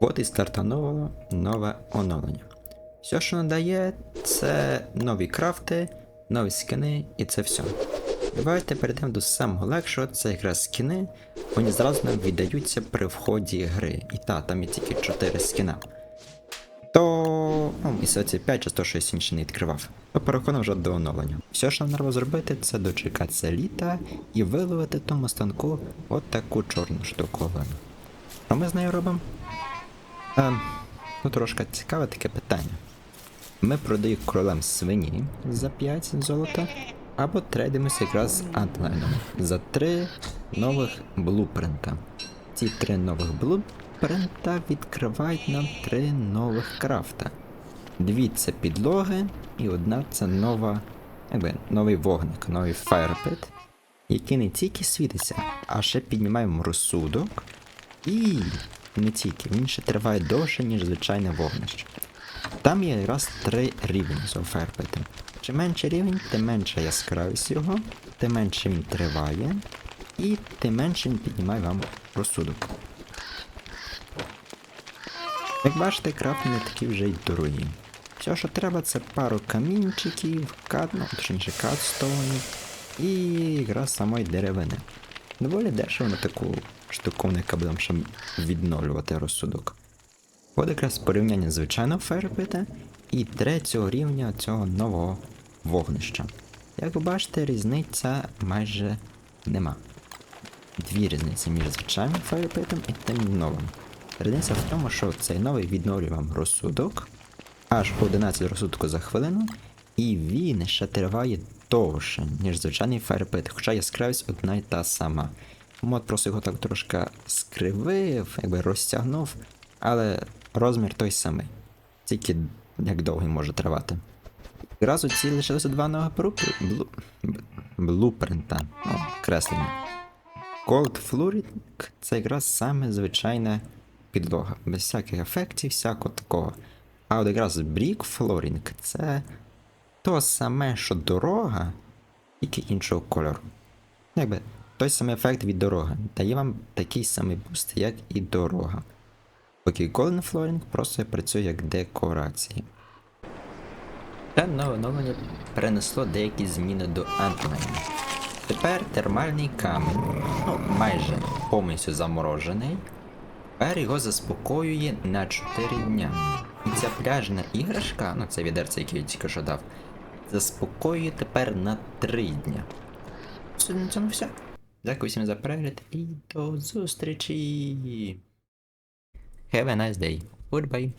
От і стартануло нове оновлення. Все, що надає, це нові крафти, нові скини і це все. Давайте перейдемо до самого легшого, це якраз скини. Вони зразу нам віддаються при вході гри. І та, там є тільки 4 скина. То. Ну, і це 5 чи то щось інше не відкривав. То переходимо вже до оновлення. Все, що нам треба зробити, це дочекатися літа і виловити тому станку от таку чорну штуковину. Що ми з нею робимо? Ем, ну трошки цікаве таке питання. Ми продаємо кролем свині за 5 золота, або трейдимося якраз з антленом за 3 нових блупринта. Ці три нових блупринта відкривають нам три нових крафта. Дві це підлоги, і одна це нова, якби, новий вогник, новий фаєрпит, який не тільки світиться, а ще піднімаємо розсудок. І не тільки, він ще триває довше, ніж звичайне вогнище. Там є якраз три рівні фаєрпиту. Чим менший рівень, тим менша яскравість його, тим менше він триває, і тим менше він піднімає вам розсудок. Як бачите, крафти не такі вже й дорогі. Все, що треба, це пару камінчиків, кат, ну, точніше катстоунів і якраз самої деревини. Доволі дешево на таку штуковника будемо ще відновлювати розсудок. От якраз порівняння звичайного фаєрпита і третього рівня цього нового вогнища. Як ви бачите, різниця майже нема. Дві різниці між звичайним фаєрпитом і тим новим. Різниця в тому, що цей новий відновлює вам розсудок аж 11 розсудку за хвилину, і він ще триває довше, ніж звичайний фаєрпит, хоча яскравість одна й та сама. Мод просто його так трошки скривив, якби розтягнув, але розмір той самий. Тільки як довго він може тривати. І разу ці лишилося два нових блу... блупринта, ну, креслення. Cold Flooring це якраз саме звичайна підлога, без всяких ефектів, всякого такого. А от якраз Brick Flooring це то саме, що дорога, тільки іншого кольору. Якби той самий ефект від дороги. Дає вам такий самий буст, як і дорога. Поки Golden Flooring просто працює як декорація. Це нове оновлення перенесло деякі зміни до Антмена. Тепер термальний камінь, ну майже повністю заморожений. Тепер його заспокоює на 4 дня. І ця пляжна іграшка, ну це відерце, яке я тільки що дав, заспокоює тепер на 3 дня. Це на цьому все. Дякую всім за перегляд і до зустрічі. Have a nice day. Goodbye.